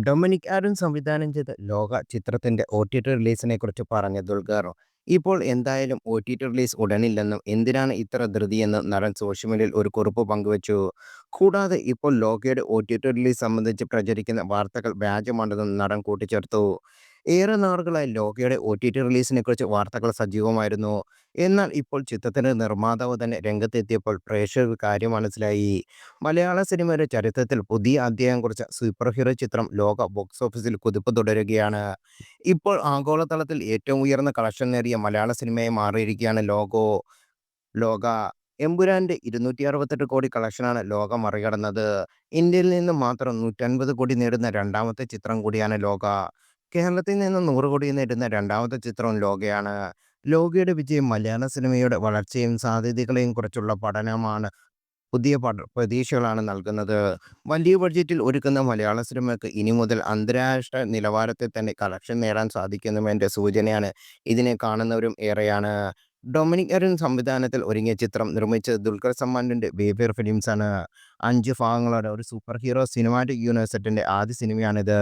Dominic ആരൻ സംവിധാനം ചെയ്ത ലോക ചിത്രത്തിന്റെ റിലീസിനെ കുറിച്ച് പറഞ്ഞ ദുൽഖാറോ ഇപ്പോൾ എന്തായാലും ഒ ടി ടി റിലീസ് ഉടനില്ലെന്നും എന്തിനാണ് ഇത്ര ധൃതിയെന്നും നടൻ സോഷ്യൽ മീഡിയയിൽ ഒരു കുറിപ്പ് പങ്കുവച്ചു. കൂടാതെ ഇപ്പോൾ ലോകയുടെ ഒ.ടി.ടി റിലീസ് സംബന്ധിച്ച് പ്രചരിക്കുന്ന വാർത്തകൾ വ്യാജമാണെന്നും നടൻ കൂട്ടിച്ചേർത്തു. ഏറെ നാളുകളായി ലോകയുടെ ഒ ടി ഒ.ടി.ടി റിലീസിനെക്കുറിച്ച് വാർത്തകൾ സജീവമായിരുന്നു. എന്നാൽ ഇപ്പോൾ ചിത്രത്തിന്റെ നിർമ്മാതാവ് തന്നെ രംഗത്തെത്തിയപ്പോൾ പ്രേക്ഷകർ കാര്യം മനസ്സിലായി. മലയാള സിനിമയുടെ ചരിത്രത്തിൽ പുതിയ അധ്യായം കുറിച്ച സൂപ്പർ ഹീറോ ചിത്രം ലോക ബോക്സ് ഓഫീസിൽ കുതിപ്പ് തുടരുകയാണ്. ഇപ്പോൾ ആഗോളതലത്തിൽ ഏറ്റവും ഉയർന്ന കളക്ഷൻ നേടിയ മലയാള സിനിമയായി മാറിയിരിക്കുകയാണ് ലോകോ ലോക. എമ്പുരാന്റെ ഇരുന്നൂറ്റിയറുപത്തെട്ട് കോടി കളക്ഷനാണ് ലോക മറികടന്നത്. ഇന്ത്യയിൽ നിന്ന് മാത്രം നൂറ്റൻപത് കോടി നേടുന്ന രണ്ടാമത്തെ ചിത്രം കൂടിയാണ് ലോക. കേരളത്തിൽ നിന്ന് നൂറ് കോടി നേടുന്ന രണ്ടാമത്തെ ചിത്രം ലോകയാണ്. ലോകയുടെ വിജയം മലയാള സിനിമയുടെ വളർച്ചയും സാധ്യതകളെയും കുറിച്ചുള്ള പഠനമാണ് പുതിയ പഠ പ്രതീക്ഷകളാണ് നൽകുന്നത്. വലിയ ബഡ്ജറ്റിൽ ഒരുക്കുന്ന മലയാള സിനിമയ്ക്ക് ഇനി മുതൽ അന്താരാഷ്ട്ര നിലവാരത്തിൽ തന്നെ കളക്ഷൻ നേടാൻ സാധിക്കുമെന്നതിന്റെ സൂചനയാണ് ഇതിനെ കാണുന്നവരും ഏറെയാണ്. ഡൊമിനിക് അരുൺ സംവിധാനത്തിൽ ഒരുങ്ങിയ ചിത്രം നിർമ്മിച്ചത് ദുൽഖർ സൽമാന്റെ വേവ്ഫെയർ ഫിലിംസാണ്. അഞ്ച് ഭാഗങ്ങളോടെ ഒരു സൂപ്പർ ഹീറോ സിനിമാറ്റിക് യൂണിവേഴ്സിന്റെ ആദ്യ സിനിമയാണിത്.